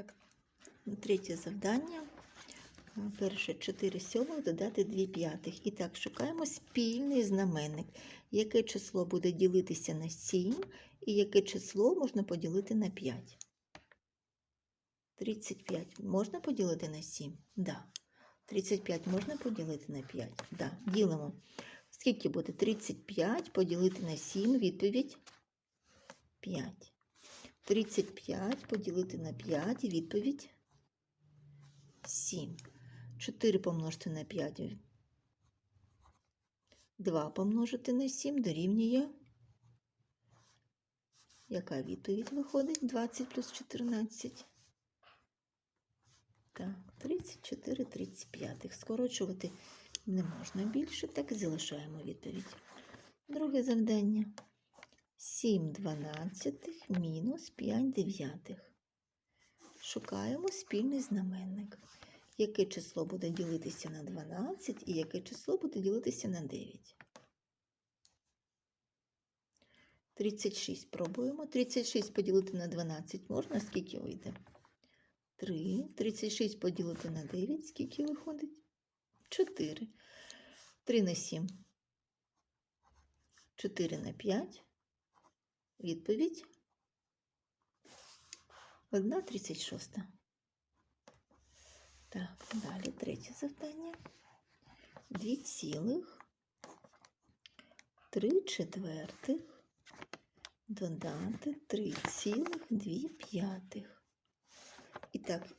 Так, третє завдання. Перше 4 сьомих додати 2 п'ятих. І так, шукаємо спільний знаменник. Яке число буде ділитися на 7 і яке число можна поділити на 5? 35 можна поділити на 7? Да. 35 можна поділити на 5? Да. Ділимо. Скільки буде? 35 поділити на 7. Відповідь 5. 35 поділити на 5. Відповідь 7. 4 помножити на 5. 2 помножити на 7 дорівнює. Яка відповідь виходить? 20 плюс 14. Так, 34 35. Скорочувати не можна більше, так і залишаємо відповідь. Друге завдання. 7 дванадцятих мінус 5 дев'ятих. Шукаємо спільний знаменник. Яке число буде ділитися на 12 і яке число буде ділитися на 9? 36 пробуємо. 36 поділити на 12 можна, скільки вийде? 3. 36 поділити на 9, скільки виходить? 4. 3 на 7. 4 на 5. Відповідь 1 36. Так, далі третє завдання. 2 цілих 3 четвертих додати 3 цілих 2 п'ятих. І так,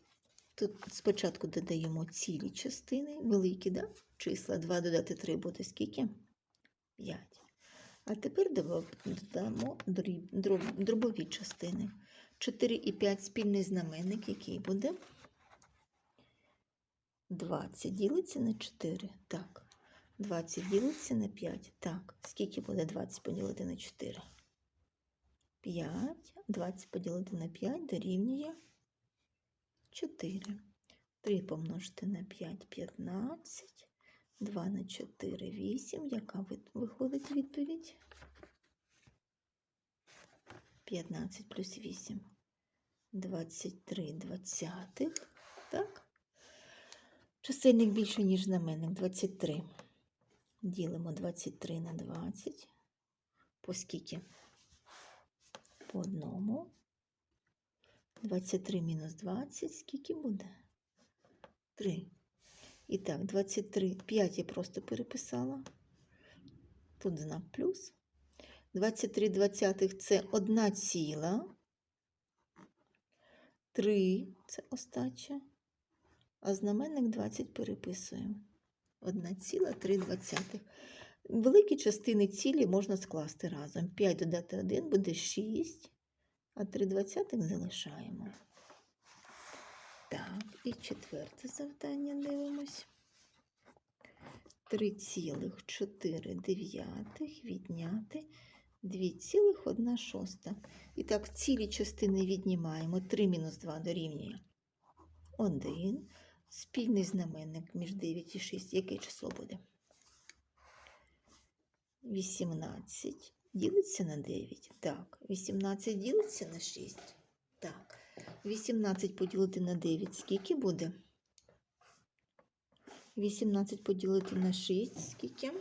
тут спочатку додаємо цілі частини, великі, да? числа 2 додати 3 буде скільки? 5. А тепер додамо дробові частини. 4 і 5 спільний знаменник, який буде? 20 ділиться на 4. Так. 20 ділиться на 5. Так. Скільки буде 20 поділити на 4? 5. 20 поділити на 5 дорівнює 4. 3 помножити на 5 15. 2 на 4 8. Яка виходить відповідь? 15 плюс 8. 23 двадцятих. Так? Чисельник більше, ніж знаменник. 23. Ділимо 23 на 20. По скільки? По одному. 23 мінус 20. Скільки буде? 3. І так, 23. 5 я просто переписала. Тут знак плюс. 23 двадцятих це 1 ціла. 3 це остача. А знаменник 20 переписуємо. 1,3 двадцятих. Великі частини цілі можна скласти разом. 5 додати 1 буде 6, а 3 двадцятих залишаємо. Так, і четверте завдання дивимось. 3,4 відняти 2,1 шоста. І так, цілі частини віднімаємо. 3 мінус 2 дорівнює 1. Спільний знаменник між 9 і 6. Яке число буде? 18 ділиться на 9. Так. 18 ділиться на 6. Так. 18 поділити на 9. Скільки буде? 18 поділити на 6. Скільки?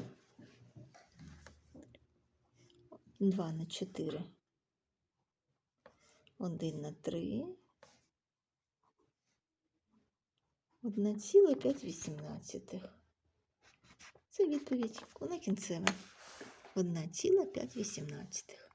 2 на 4. 1 на 3. 1,5. Це відповідь. Вона кінцева. 1,5.